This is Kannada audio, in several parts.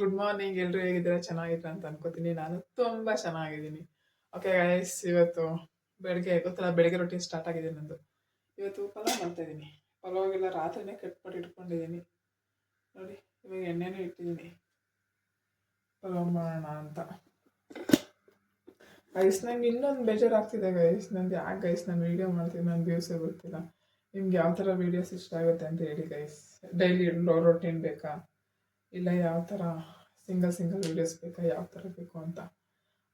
ಗುಡ್ ಮಾರ್ನಿಂಗ್ ಎಲ್ಲರೂ ಹೇಗಿದ್ದೀರಾ? ಚೆನ್ನಾಗಿದ್ದೀರಾ ಅಂತ ಅನ್ಕೋತೀನಿ. ನಾನು ತುಂಬ ಚೆನ್ನಾಗಿದ್ದೀನಿ. ಓಕೆ ಗೈಸ್ ಇವತ್ತು ಬೆಳಗ್ಗೆ, ಗೊತ್ತಲ್ಲ, ಬೆಳಗ್ಗೆ ರೊಟೀನ್ ಸ್ಟಾರ್ಟ್ ಆಗಿದೆ ನಂದು. ಇವತ್ತು ಪಲಾವ್ ಮಾಡ್ತಾ ಇದ್ದೀನಿ. ಪಲಾವಿಗೆಲ್ಲ ರಾತ್ರಿನೇ ಕಟ್ಬಿಟ್ಟು ಇಟ್ಕೊಂಡಿದ್ದೀನಿ. ನೋಡಿ, ಇವಾಗ ಎಣ್ಣೆನೂ ಇಟ್ಟಿದ್ದೀನಿ. ಪಲಾವ್ ಮಾಡೋಣ ಅಂತ. ಗೈಸ್ ನಂಗೆ ಇನ್ನೊಂದು ಬೇಜಾರಾಗ್ತಿದೆ ಗೈಸ್ ನಂದು ಯಾಕೆ ಗೈಸ್ ನಾನು ವೀಡಿಯೋ ಮಾಡ್ತೀನಿ ನನ್ನ ವ್ಯೂಸೇ ಗೊತ್ತಿಲ್ಲ. ನಿಮ್ಗೆ ಯಾವ ಥರ ವೀಡಿಯೋಸ್ ಇಷ್ಟ ಆಗುತ್ತೆ ಅಂತ ಹೇಳಿ ಗೈಸ್ ಡೈಲಿ ರೊಟೀನ್ ಬೇಕಾ? ಇಲ್ಲ ಯಾವ ಥರ ಸಿಂಗಲ್ ಸಿಂಗಲ್ ವೀಡಿಯೋಸ್ ಬೇಕಾ, ಯಾವ ಥರ ಬೇಕು ಅಂತ.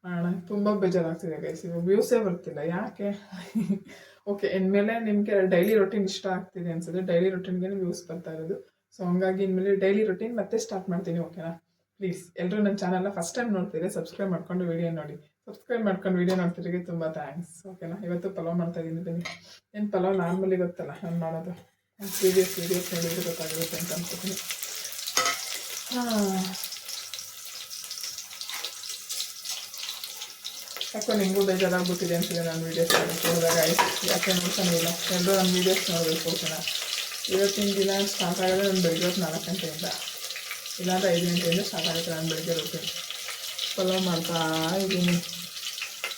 ನನಗೆ ತುಂಬ ಬೇಜಾರಾಗ್ತಿದೆ ಗೈಸ್ ಇವಾಗ ವ್ಯೂಸೇ ಬರ್ತಿಲ್ಲ, ಯಾಕೆ? ಓಕೆ ಇನ್ಮೇಲೆ ನಿಮಗೆ ಡೈಲಿ ರೊಟೀನ್ ಇಷ್ಟ ಆಗ್ತಿದೆ ಅನ್ಸುತ್ತೆ. ಡೈಲಿ ರೊಟೀನ್ಗೆ ವ್ಯೂಸ್ ಬರ್ತಾ ಇರೋದು. ಸೊ ಹಂಗಾಗಿ ಇನ್ಮೇಲೆ ಡೈಲಿ ರೊಟೀನ್ ಮತ್ತೆ ಸ್ಟಾರ್ಟ್ ಮಾಡ್ತೀನಿ ಓಕೆನಾ ಪ್ಲೀಸ್ ಎಲ್ಲರೂ ನನ್ನ ಚಾನಲ್ನ ಫಸ್ಟ್ ಟೈಮ್ ನೋಡ್ತಿದ್ರೆ ಸಬ್ಸ್ಕ್ರೈಬ್ ಮಾಡ್ಕೊಂಡು ವಿಡಿಯೋ ನೋಡಿ. ಸಬ್ಸ್ಕ್ರೈಬ್ ಮಾಡ್ಕೊಂಡು ವೀಡಿಯೋ ನೋಡ್ತಿರೋರಿಗೆ ತುಂಬ ಥ್ಯಾಂಕ್ಸ್ ಓಕೆನಾ ಇವತ್ತು ಪಲಾವ್ ಮಾಡ್ತಾ ಇದ್ದೀನಿ ಬನ್ನಿ. ಏನು ಪಲಾವ್ ನಾರ್ಮಲಿ ಗೊತ್ತಲ್ಲ, ನಾನು ಮಾಡೋದು. ಪ್ರೀವಿಯಸ್ ವೀಡಿಯೋಸ್ ನೋಡಿದ್ರೆ ಗೊತ್ತಾಗಿರುತ್ತೆ ಅಂತ ಅನ್ಕೋತೀನಿ. ಯಾಕೋ ನಿಮಗೂ ಬೇಜಾರಾಗ್ಬಿಟ್ಟಿದೆ ಅಂತಿದೆ ನಾನು ವೀಡಿಯೋಸ್ ಹೋದಾಗ. ಯಾಕೆ ನೋಡ್ತಾನೆ ಇಲ್ಲ ಎಲ್ಲರೂ ನನ್ನ ವೀಡಿಯೋಸ್ ನೋಡಬೇಕು ಓಕೆನಾ ಇವತ್ತಿನ ದಿನ ಸ್ಟಾರ್ಟ್ ಆಗೋದು ನಾನು ಬೆಳಗ್ಗೆ ಹೊತ್ತು ನಾಲ್ಕು ಗಂಟೆಯಿಂದ ಇಲ್ಲಾಂದ್ರೆ ಐದು ಗಂಟೆಯಿಂದ ಸ್ಟಾರ್ಟ್ ಆಗುತ್ತೆ ನಾನು ಬೆಳಗ್ಗೆ ಹೋಗ್ತೀನಿ ಪಲಾವ್ ಮಾಡ್ತಾ ಇದ್ದೀನಿ.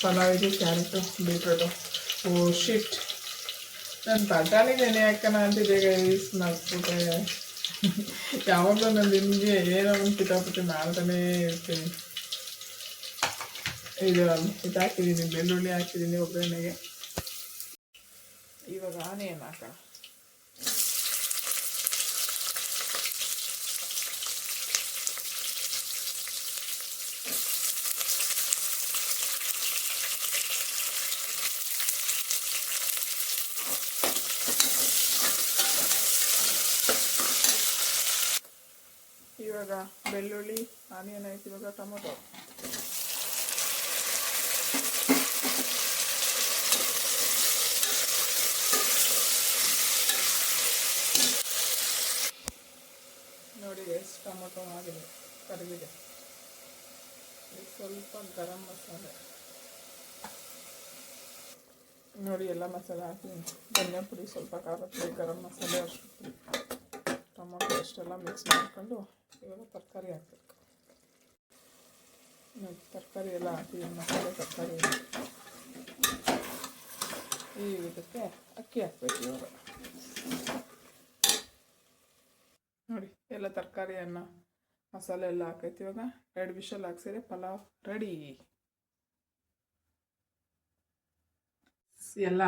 ಪಲಾವ್ ಇದು ಕ್ಯಾರೆಟು, ಬೀಟ್ರೋಟು. ಓ ಶಿಟ್ ನಾನು ಬಟಾಣಿ ನೆನೆ ಹಾಕೋಣ ಅಂತಿದೆ ಗೈಸ್ ಮರ್ತ್ಬಿಟ್ಟೆ ಯಾವಾಗಲೂ ನಾನು ನಿಮಗೆ ಏನೋ ಒಂದು ಕಿತಾಪತಿ ಮಾಡ್ತಾನೇ ಇರ್ತೀನಿ. ಇದು ಇದು ಹಾಕಿದ್ದೀನಿ ಬೆಳ್ಳುಳ್ಳಿ ಹಾಕಿದ್ದೀನಿ ಒಗ್ಗರಣೆಗೆ. ಇವಾಗ ಆನಿಯನ್ ಹಾಕೋಣ. ಇವಾಗ ಬೆಳ್ಳುಳ್ಳಿ ಆನಿಯನ್ ಆಯ್ತು ಇವಾಗ ಟೊಮೊಟೊ. ನೋಡಿ ಎಷ್ಟು ಟೊಮೊಟೊ ಆಗಿದೆ ಕರಿಗಿದೆ ಸ್ವಲ್ಪ ಗರಂ ಮಸಾಲೆ. ನೋಡಿ ಎಲ್ಲ ಮಸಾಲೆ ಹಾಕಿ, ಧನಿಯಾ ಪುಡಿ, ಸ್ವಲ್ಪ ಖಾರ ಪುಡಿ, ಗರಂ ಮಸಾಲೆ ಅಷ್ಟು ಟೊಮೊಟೊ ಅಷ್ಟೆಲ್ಲ ಮಿಕ್ಸ್ ಮಾಡಿಕೊಂಡು ಇವಾಗ ತರಕಾರಿ ಹಾಕಬೇಕು. ತರಕಾರಿ ಎಲ್ಲ ಹಾಕಿ, ಮಸಾಲೆ ತರಕಾರಿ ಈ ಇದಕ್ಕೆ ಅಕ್ಕಿ ಹಾಕ್ಬೇಕು ಇವಾಗ. ನೋಡಿ, ಎಲ್ಲ ತರಕಾರಿಯನ್ನು ಮಸಾಲೆ ಎಲ್ಲ ಹಾಕೈತಿ ಇವಾಗ. ಎರಡು ವಿಷಲ್ ಹಾಕ್ಸಿದ್ರೆ ಪಲಾವ್ ರೆಡಿ. ಎಲ್ಲ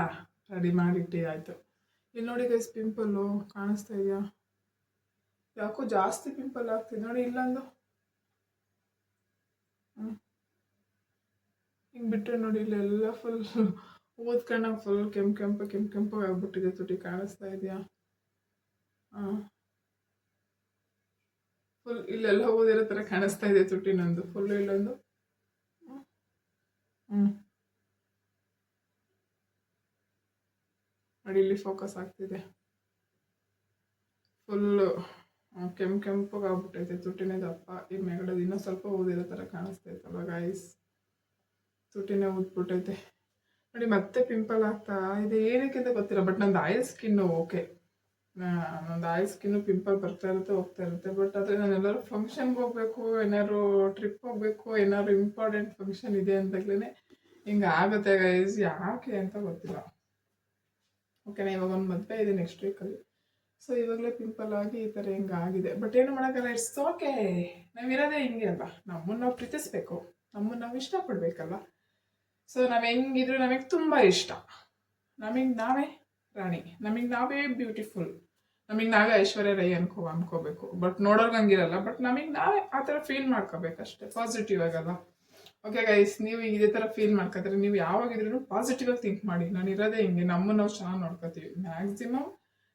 ರೆಡಿ ಮಾಡಿಟ್ಟಿ, ಆಯಿತು. ಇಲ್ಲಿ ನೋಡಿ ಗೈಸ್ ಪಿಂಪಲ್ಲು ಕಾಣಿಸ್ತಾ ಇದೆಯಾ? ಯಾಕೋ ಜಾಸ್ತಿ ಪಿಂಪಲ್ ಆಗ್ತಿದೆ ನೋಡಿ ಇಲ್ಲೊಂದು. ಹ್ಞೂ ಹಿಂಗೆ ಬಿಟ್ಟರೆ ನೋಡಿ ಇಲ್ಲೆಲ್ಲ ಫುಲ್ ಓದ್ಕೊಂಡಾಗ ಫುಲ್ ಕೆಂಪು ಕೆಂಪು ಕೆಂಪು ಕೆಂಪು ಆಗ್ಬಿಟ್ಟಿದೆ ತುಟಿ, ಕಾಣಿಸ್ತಾ ಇದೆಯಾ? ಹಾಂ. ಫುಲ್ ಇಲ್ಲೆಲ್ಲ ಓದಿರೋ ಥರ ಕಾಣಿಸ್ತಾ ಇದೆ ತುಟಿ ನಂದು ಫುಲ್ ಇಲ್ಲೊಂದು. ಹ್ಞೂ ನೋಡಿ ಇಲ್ಲಿ ಫೋಕಸ್ ಆಗ್ತಿದೆ. ಫುಲ್ಲು ಕೆಂಪು ಕೆಂಪಗೆ ಆಗ್ಬಿಟ್ಟೈತೆ ತುಟಿನೇ ದಪ್ಪ. ಈ ಮೇಗಡೆ ಇನ್ನೂ ಸ್ವಲ್ಪ ಊದಿರೋ ಥರ ಕಾಣಿಸ್ತೈತಲ್ವ ಗಾಯಸ್ ತುಟಿನೇ ಊದ್ಬಿಟ್ಟೈತೆ. ನೋಡಿ, ಮತ್ತೆ ಪಿಂಪಲ್ ಆಗ್ತಾ ಇದೆ. ಏನಕ್ಕೆ ಅಂತ ಗೊತ್ತಿಲ್ಲ ಬಟ್ ನಂದು ಆಯಿಲ್ ಸ್ಕಿನ್ನು ಓಕೆ ನಂದು ಆಯಿಲ್ ಸ್ಕಿನ್ನು ಪಿಂಪಲ್ ಬರ್ತಾ ಇರುತ್ತೆ, ಹೋಗ್ತಾ ಇರುತ್ತೆ. ಬಟ್ ಆದರೆ ನಾನು ಎಲ್ಲರೂ ಫಂಕ್ಷನ್ಗೆ ಹೋಗ್ಬೇಕು, ಏನಾದ್ರು ಟ್ರಿಪ್ ಹೋಗ್ಬೇಕು, ಏನಾದ್ರು ಇಂಪಾರ್ಟೆಂಟ್ ಫಂಕ್ಷನ್ ಇದೆ ಅಂದಾಗ್ಲೇ ಹಿಂಗೆ ಆಗುತ್ತೆ ಗೈಸ್ ಯಾಕೆ ಅಂತ ಗೊತ್ತಿಲ್ಲ. ಓಕೆನಾ ಇವಾಗ ಒಂದು ಮದುವೆ ಇದೆ ನೆಕ್ಸ್ಟ್ ವೀಕಲ್ಲಿ ಸೊ ಇವಾಗಲೇ ಪಿಂಪಲ್ ಆಗಿ ಈ ಥರ ಹಿಂಗೆ ಆಗಿದೆ. ಬಟ್ ಏನು ಮಾಡೋಕ್ಕಲ್ಲ ಇಟ್ಸ್ ಓಕೆ ನಾವಿರೋದೇ ಹಿಂಗೆ ಅಲ್ವಾ? ನಮ್ಮನ್ನು ನಾವು ಪ್ರೀತಿಸ್ಬೇಕು. ನಮ್ಮನ್ನು ನಾವು ಇಷ್ಟಪಡಬೇಕಲ್ಲ ಸೊ ನಾವು ಹೆಂಗಿದ್ರು ನಮಗೆ ತುಂಬ ಇಷ್ಟ. ನಮಗೆ ನಾವೇ ರಾಣಿ. ನಮಗೆ ನಾವೇ ಬ್ಯೂಟಿಫುಲ್ ನಮಗೆ ನಾವೇ ಐಶ್ವರ್ಯ ರೈ ಅನ್ಕೋ, ಅನ್ಕೋಬೇಕು. ಬಟ್ ನೋಡೋರ್ಗೆ ಹಂಗಿರಲ್ಲ. ಬಟ್ ನಮಗೆ ನಾವೇ ಆ ಥರ ಫೀಲ್ ಮಾಡ್ಕೋಬೇಕಷ್ಟೇ ಪಾಸಿಟಿವ್ ಆಗಲ್ಲ ಓಕೆ ಗೈಸ್ ನೀವು ಇದೇ ಥರ ಫೀಲ್ ಮಾಡ್ಕೋತಾರೆ. ನೀವು ಯಾವಾಗಿದ್ರು ಪಾಸಿಟಿವ್ ಆಗಿ ಥಿಂಕ್ ಮಾಡಿ. ನಾನು ಇರೋದೇ ಹಿಂಗೆ. ನಮ್ಮನ್ನು ನಾವು ಚೆನ್ನಾಗಿ ನೋಡ್ಕೋತೀವಿ. ಮ್ಯಾಕ್ಸಿಮಮ್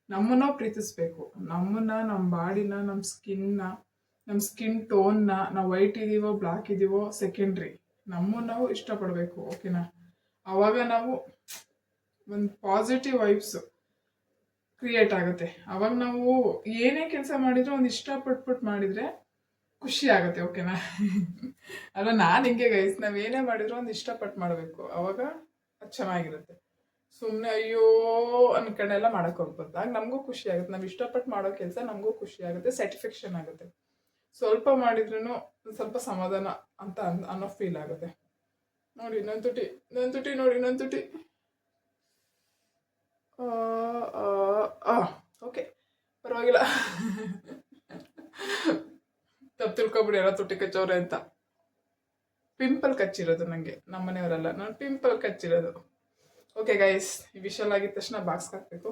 ನಮ್ಮನ್ನು ಪ್ರೀತಿಸಬೇಕು. ನಮ್ಮನ್ನ ನಮ್ಮ ಬಾಡಿನ ನಮ್ಮ ಸ್ಕಿನ್ನ ನಮ್ಮ ಸ್ಕಿನ್ ಟೋನ್ನ ನಾವು ವೈಟ್ ಇದೀವೋ ಬ್ಲ್ಯಾಕ್ ಇದೀವೋ ಸೆಕೆಂಡ್ರಿ ನಮ್ಮನ್ನು ನಾವು ಇಷ್ಟಪಡಬೇಕು ಓಕೆನಾ ಅವಾಗ ನಾವು ಒಂದು ಪಾಸಿಟಿವ್ ವೈಬ್ಸ್ ಕ್ರಿಯೇಟ್ ಆಗುತ್ತೆ. ಅವಾಗ ನಾವು ಏನೇ ಕೆಲಸ ಮಾಡಿದ್ರು ಒಂದು ಇಷ್ಟಪಟ್ಬಿಟ್ಟು ಮಾಡಿದರೆ ಖುಷಿ ಆಗುತ್ತೆ ಓಕೆನಾ ಅಲ್ಲ, ನಾನು ಹಿಂಗೆ ಗೈಸ್ ನಾವು ಏನೇ ಮಾಡಿದ್ರು ಒಂದು ಇಷ್ಟಪಟ್ಟು ಮಾಡಬೇಕು. ಅವಾಗ ಅದು ಚೆನ್ನಾಗಿರುತ್ತೆ. ಸುಮ್ಮನೆ ಅಯ್ಯೋ ಅನ್ಕೊಂಡೆಲ್ಲ ಮಾಡಕ್ ಹೋಗ್ಬೋದು ಆಗ ನಮಗೂ ಖುಷಿ ಆಗುತ್ತೆ. ನಾವು ಇಷ್ಟಪಟ್ಟು ಮಾಡೋ ಕೆಲಸ ನಮಗೂ ಖುಷಿ ಆಗುತ್ತೆ, ಸ್ಯಾಟಿಸ್ಫ್ಯಾಕ್ಷನ್ ಆಗುತ್ತೆ. ಸ್ವಲ್ಪ ಮಾಡಿದ್ರೂ ಸ್ವಲ್ಪ ಸಮಾಧಾನ ಅಂತ ಅನ್- ಅನ್ನೋ ಫೀಲ್ ಆಗುತ್ತೆ. ನೋಡಿ, ಇನ್ನೊಂದು ತುಟಿ ಇನ್ನೊಂದು ತುಟಿ ನೋಡಿ, ಇನ್ನೊಂದು ತುಟಿ. ಓಕೆ. ಪರವಾಗಿಲ್ಲ. ತಪ್ಪು ತಿಳ್ಕೊಬಿಡಿ ಎಲ್ಲ ತುಟಿ ಕಚ್ಚೋರೆ ಅಂತ. ಪಿಂಪಲ್ ಕಚ್ಚಿರೋದು ನನಗೆ ನಮ್ಮನೆಯವರೆಲ್ಲ. ನಾನು ಪಿಂಪಲ್ ಕಚ್ಚಿರೋದು. ಓಕೆ ಗೈಸ್ ಈ ವಿಶಲ್ ಆಗಿದ ತಕ್ಷಣ ಬಾಕ್ಸ್ ಹಾಕಬೇಕು.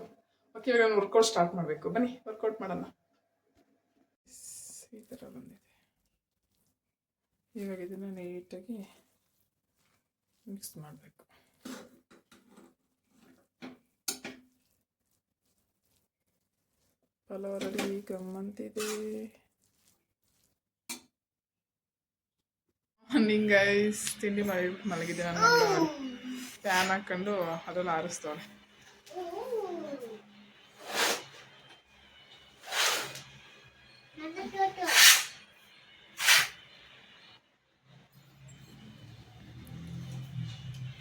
ಓಕೆ ಇವಾಗ ನಾನು ವರ್ಕೌಟ್ ಸ್ಟಾರ್ಟ್ ಮಾಡಬೇಕು. ಬನ್ನಿ ವರ್ಕೌಟ್ ಮಾಡೋಣ. ಈ ಥರ ಬಂದಿದೆ. ಇವಾಗ ಇದನ್ನು ನೀಟಾಗಿ ಮಿಕ್ಸ್ ಮಾಡಬೇಕು. ಪಲಾವ್ ಗಮ್ಮಂತಿದೆ ಮಾರ್ನಿಂಗ್ ಗೈಸ್ ತಿಂಡಿ ಮಾಡಿ ಮಲಗಿದ್ದೆ ನಾನು ಫ್ಯಾನ್ ಹಾಕೊಂಡು ಅದ್ರಲ್ಲಿ ಆರಿಸ್ತವಳೆ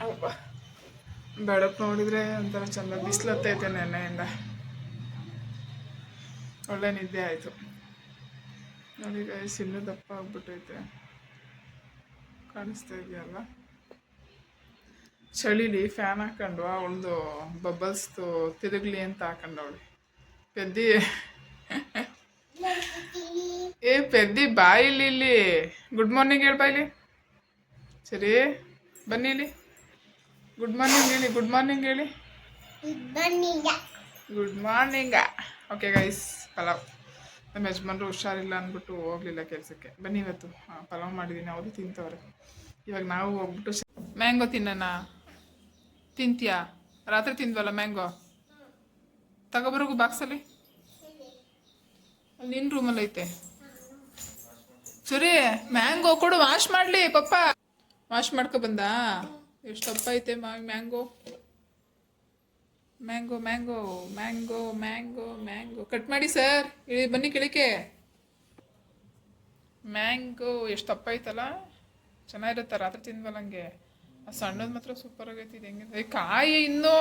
ಅಪ್ಪ ಬೆಳಕು ನೋಡಿದ್ರೆ ಒಂಥರ ಚಂದ ಬಿಸಿಲತ್ತೈತೆ ನೆನ್ನೆಯಿಂದ. ಒಳ್ಳೆ ನಿದ್ದೆ ಆಯಿತು. ನೋಡಿ ಸಿನ್ನು ದಪ್ಪ ಆಗ್ಬಿಟ್ಟೈತೆ. ಕಾಣಿಸ್ತಾ ಇದೆಯಲ್ಲ ಚಳಿಲಿ ಫ್ಯಾನ್ ಹಾಕೊಂಡು ಅವಳದು ಬಬಲ್ಸ್ದು ತಿರುಗ್ಲಿ ಅಂತ ಹಾಕೊಂಡವಳು. ಪೆದ್ದಿ ಏ ಪೆದ್ದಿ ಬಾಯಿ ಇಲ್ಲಿ. ಗುಡ್ ಮಾರ್ನಿಂಗ್ ಇಲ್ಲಿ ಸರಿ, ಬನ್ನಿ ಇಲ್ಲಿ. ಗುಡ್ ಮಾರ್ನಿಂಗ್ ಹೇಳಿ ಗುಡ್ ಮಾರ್ನಿಂಗ್ ಹೇಳಿ. Good morning okay guys pulao. ನಮ್ಮ ಯಜಮಾನ್ರು ಹುಷಾರಿಲ್ಲ ಅಂದ್ಬಿಟ್ಟು ಹೋಗ್ಲಿಲ್ಲ ಕೆಲಸಕ್ಕೆ. ಬನ್ನಿ ಇವತ್ತು. ಹಾಂ, ಪಲಾವ್ ಮಾಡಿದ್ದೀನಿ ಅವರು ತಿಂತವ್ರೆ. ಇವಾಗ ನಾವು ಹೋಗ್ಬಿಟ್ಟು ಮ್ಯಾಂಗೋ ತಿನ್ನೋಣ. ತಿಂತೀಯಾ? ರಾತ್ರಿ ತಿಂದ್ವಲ್ಲ ಮ್ಯಾಂಗೋ? ತಗೊಬರೋಗು ಬಾಕ್ಸಲ್ಲಿ? ಅಲ್ಲಿ ನಿನ್ನ ರೂಮಲ್ಲಿ ಐತೆ. ಸರಿ, ಮ್ಯಾಂಗೋ ಕೊಡು ವಾಶ್ ಮಾಡಲಿ, ಪಪ್ಪ. ವಾಶ್ ಮಾಡ್ಕೊ ಬಂದ? ಎಷ್ಟು ಅಪ್ಪ ಐತೆ mango. Mango mango mango mango mango. Cut ಮಾಡಿ ಸರ್. ಇಳಿ ಬನ್ನಿ ಕೆಳಕ್ಕೆ. ಮ್ಯಾಂಗೋ ಎಷ್ಟು ಅಪ್ಪ ಐತಲ್ಲ? ಚೆನ್ನಾಗಿರುತ್ತೆ ರಾತ್ರಿ ತಿಂದ್ವಲ್ಲ ಹಂಗೆ? ಸಣ್ಣದು ಮಾತ್ರ ಸೂಪರ್ ಆಗೈತಿ, ಇದು ಹೆಂಗೆ ಈ ಕಾಯಿ ಇನ್ನೂ!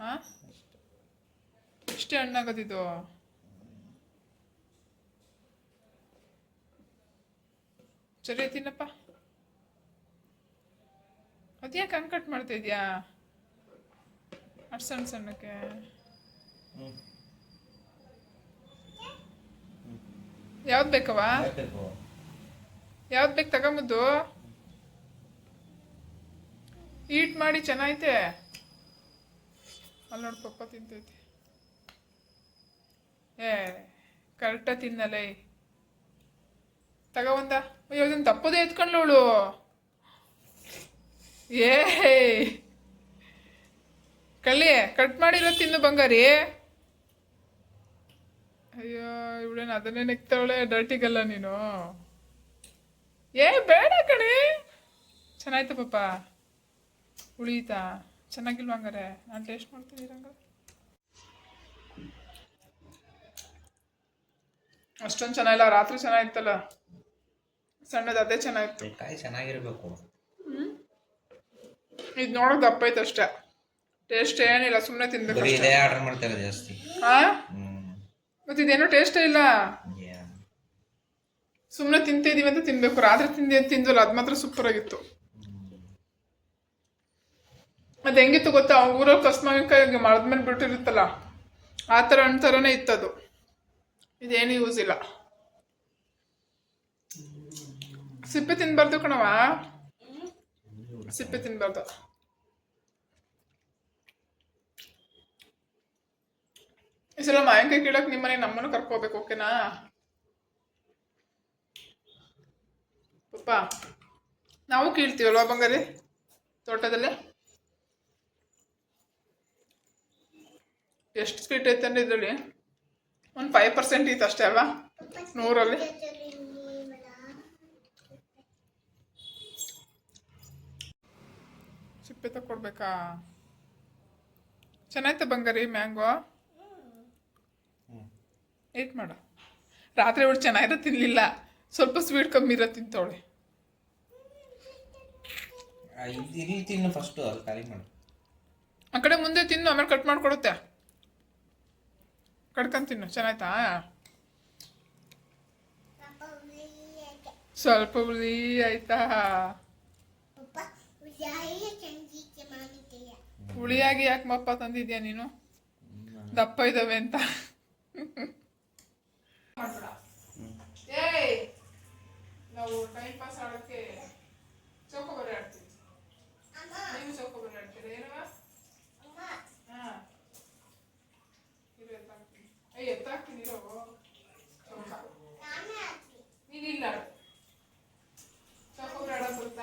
ಹಾ ಇಷ್ಟೇ ಹಣ್ಣಾಗತ್ತಿದು ಸರಿ, ತಿನ್ನಪ್ಪ. ಅದ್ಯಾಕೆ ಹಂಗೆ ಕಟ್ ಮಾಡ್ತಾ ಇದ್ಯಾ? ಅಷ್ಟು ಸಣ್ಣ ಸಣ್ಣಕ್ಕೆ. ಯಾವ್ದು ಬೇಕವ ಯಾವ್ದು ಬೇಕು ತಗೊಂಬುದು. ಈಟ್ ಮಾಡಿ ಚೆನ್ನಾಗೈತೆ. ಅಲ್ಲಿ ನೋಡಿ ಪಪ್ಪ ತಿಂತೈತೆ. ಏ ಕರೆಕ್ಟಾಗಿ ತಿನ್ನಲೇ. ತಗೊಂಬಂದ ಅಯ್ಯೋ ಅದನ್ನ ತಪ್ಪದೇ ಎತ್ಕೊಂಡ್ಲವಳು ಏ, ಕಳ್ಳಿ, ಕಟ್ ಮಾಡಿರೋ ತಿನ್ನು ಬಂಗಾರಿ. ಅಯ್ಯೋ, ಇವಳೇನು ಅದನ್ನೇ ನೆಕ್ತಾವಳೆ ಡರ್ಟಿಗಲ್ಲ ನೀನು. ಏ ಬೇಡ ಕಣೆ. ಚೆನ್ನಾಯ್ತು ಪಾಪ. ಉಳಿಯಿತಾ ಚೆನ್ನಾಗಿಲ್ವ ಹಂಗಾರೆ? ನಾನು ಟೇಸ್ಟ್ ಮಾಡ್ತೀನಿ ಹಂಗಾರೆ ಅಷ್ಟೊಂದು ಚೆನ್ನಾಗಿಲ್ಲ ರಾತ್ರಿ ಚೆನ್ನಾಗಿತ್ತಲ್ಲ. ಸಣ್ಣದು ಅದೇ ಚೆನ್ನಾಗಿತ್ತು. ಕಾಯಿ ಚೆನ್ನಾಗಿರ್ಬೇಕು. ಇದು ನೋಡೋದು ದಪ್ಪ ಐತೆ ಅಷ್ಟೇ. ಟೇಸ್ಟ್ ಏನಿಲ್ಲ ಸುಮ್ಮನೆ ತಿನ್ಬೇಕು ಇದೇ ಆರ್ಡರ್ ಮಾಡ್ತಾರೆ ಜಾಸ್ತಿ. ಹಾ ಮತ್ತೆ ಇದೇನೋ ಟೇಸ್ಟೇ ಇಲ್ಲ? ಸುಮ್ಮನೆ ತಿಂತಿದೀವಿ ಅಂತ ತಿನ್ಬೇಕು. ರಾತ್ರಿ ತಿಂದಿ ತಿಂದಲ್ಲ ಅದು ಮಾತ್ರ ಸೂಪರ್ ಆಗಿತ್ತು. ಅದು ಹೆಂಗಿತ್ತು ಗೊತ್ತಾ? ಊರಲ್ಲಿ ಕಸ್ಮಾವಿಕಾಯಿ ಮರದ ಬಿಟ್ಟಿರುತ್ತಲ್ಲ, ಆ ಥರ ಹಣ್ಣು ಥರನೇ ಇತ್ತದು. ಇದೇನು ಯೂಸ್ ಇಲ್ಲ. ಸಿಪ್ಪೆ ತಿನ್ಬಾರ್ದು ಕಣವ ಸಿಪ್ಪೆ ತಿನ್ಬಾರ್ದು. ಈ ಸಲ ಮಾವಿನಕಾಯಿ ಕೀಳಕ್ ನಿಮ್ಮನೆ ನಮ್ಮನ್ನು ಕರ್ಕೋಬೇಕು ಓಕೆನಾ ಪಪ್ಪ ನಾವು ಕೇಳ್ತೀವಲ್ವ ಬಂಗಾರಿ? ತೋಟದಲ್ಲಿ? ಎಷ್ಟು ಸ್ವೀಟ್ ಐತೆ ಅಂದ್ರೆ ಇದರಲ್ಲಿ? ಒಂದು ಫೈವ್ ಪರ್ಸೆಂಟ್ ಇತ್ತು ಅಷ್ಟೇ ಅಲ್ವಾ? ನೂರಲ್ಲಿ? ಸಿಪ್ಪೆ ತಗೊಡ್ಬೇಕಾ ಚೆನ್ನಾಯ್ತಾ ಬಂಗಾರಿ ಮ್ಯಾಂಗೋ? ಏಟ್ ಮಾಡ. ರಾತ್ರಿ ಅವಳು ಚೆನ್ನಾಗಿರೋ ತಿನ್ನಲಿಲ್ಲ ಸ್ವಲ್ಪ ಸ್ವೀಟ್ ಕಮ್ಮಿ ಇರೋ ತಿಂತವಳೆ. ಇಲ್ಲಿ ತಿನ್ನು ಫಸ್ಟು ಅಲ್ಲಿ ಖಾಲಿ ಮಾಡು. ಆ ಕಡೆ ಮುಂದೆ ತಿನ್ನು ಆಮೇಲೆ ಕಟ್ ಮಾಡ್ಕೊಡುತ್ತೆ. ಕಡ್ಕೊಂಡು ತಿನ್ನು ಚೆನ್ನಾಯ್ತಾ? ಸ್ವಲ್ಪ ಹುಳಿ ಆಯ್ತಾ? ಹುಳಿಯಾಗಿ ಯಾಕೆ ಮಪ್ಪ ತಂದಿದ್ಯಾ ನೀನು? ದಪ್ಪ ಇದಾವೆ ಅಂತ. ನಾವು ಟೈಮ್ ಪಾಸ್ ಆಡೋಕ್ಕೆ ಚೌಕ ಆಡ್ತೀವಿ ನೀವು ಚೌಕೋಬಾರಿ ಆಡ್ತೀರಾ ಏನವ ಹಾಂ ಇರು ಎತ್ತಾಕ್ತೀನಿ ಏಯ್ ಎತ್ತಾಕ್ತೀನಿ ಇರೋ ಚೌಕ ನೀನಿಲ್ಲ ಪಪ್ಪ?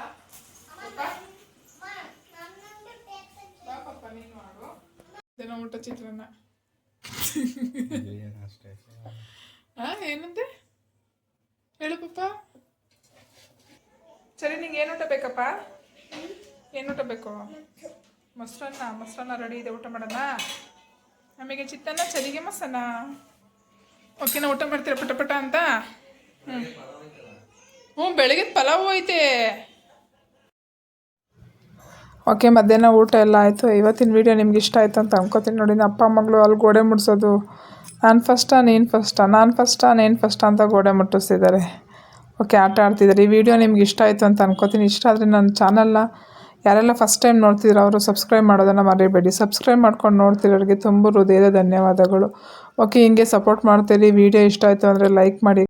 ಬಾ ಪಪ್ಪ ನೀನು ಮಾಡು. ಏನೋ ಊಟ ಚಿತ್ರಾನ್ನ. ಅಷ್ಟೇ? ಹಾ ಏನಂತೆ? ಹೇಳು ಪಪ್ಪ. ಸರಿ ನಿಂಗೆ ಏನು ಊಟ ಬೇಕಪ್ಪ? ಏನು ಊಟ ಬೇಕು? ಮೊಸರನ್ನ ಮೊಸರನ್ನ ರೆಡಿ ಇದೆ ಊಟ ಮಾಡೋಣ? ಆಮೇಲೆ ಚಿತ್ತನ್ನ ಚರಿಗೆ ಮಸನ. ಓಕೆನಾ ಊಟ ಮಾಡ್ತೀರ ಪಟ ಪಟ ಅಂತ? ಹ್ಞೂ ಹ್ಞೂ, ಬೆಳಗ್ಗೆ ಪಲಾವ್ ಐತೆ. ಓಕೆ, ಮಧ್ಯಾಹ್ನ ಊಟ ಎಲ್ಲ ಆಯಿತು. ಇವತ್ತಿನ ವೀಡಿಯೋ ನಿಮ್ಗೆ ಇಷ್ಟ ಆಯಿತು ಅಂತ ಅನ್ಕೋತೀನಿ ನೋಡಿ ಅಪ್ಪ ಮಗಳು ಅಲ್ಲಿ ಗೋಡೆ ಮುಡ್ಸೋದು. ನಾನು ಫಸ್ಟಾ ನೀನು ಫಸ್ಟಾ ನಾನು ಫಸ್ಟಾ ನೀನು ಫಸ್ಟಾ ಅಂತ ಗೋಡೆ ಮುಟ್ಟಿಸ್ತಿದ್ದಾರೆ. ಓಕೆ, ಆಟ ಆಡ್ತಿದ್ದಾರೆ. ಈ ವಿಡಿಯೋ ನಿಮ್ಗೆ ಇಷ್ಟ ಆಯಿತು ಅಂತ ಅನ್ಕೋತೀನಿ. ಇಷ್ಟ ಆದರೆ ನನ್ನ ಚಾನಲ್ನ ಯಾರೆಲ್ಲ ಫಸ್ಟ್ ಟೈಮ್ ನೋಡ್ತಿದ್ರು ಅವರು ಸಬ್ಸ್ಕ್ರೈಬ್ ಮಾಡೋದನ್ನು ಮರಿಬೇಡಿ. ಸಬ್ಸ್ಕ್ರೈಬ್ ಮಾಡ್ಕೊಂಡು ನೋಡ್ತಿರೋರಿಗೆ ತುಂಬ ಹೃದಯದ ಧನ್ಯವಾದಗಳು. ಓಕೆ ಹಿಂಗೆ ಸಪೋರ್ಟ್ ಮಾಡ್ತೀರಿ ವಿಡಿಯೋ ಇಷ್ಟ ಆಯಿತು ಅಂದರೆ ಲೈಕ್ ಮಾಡಿ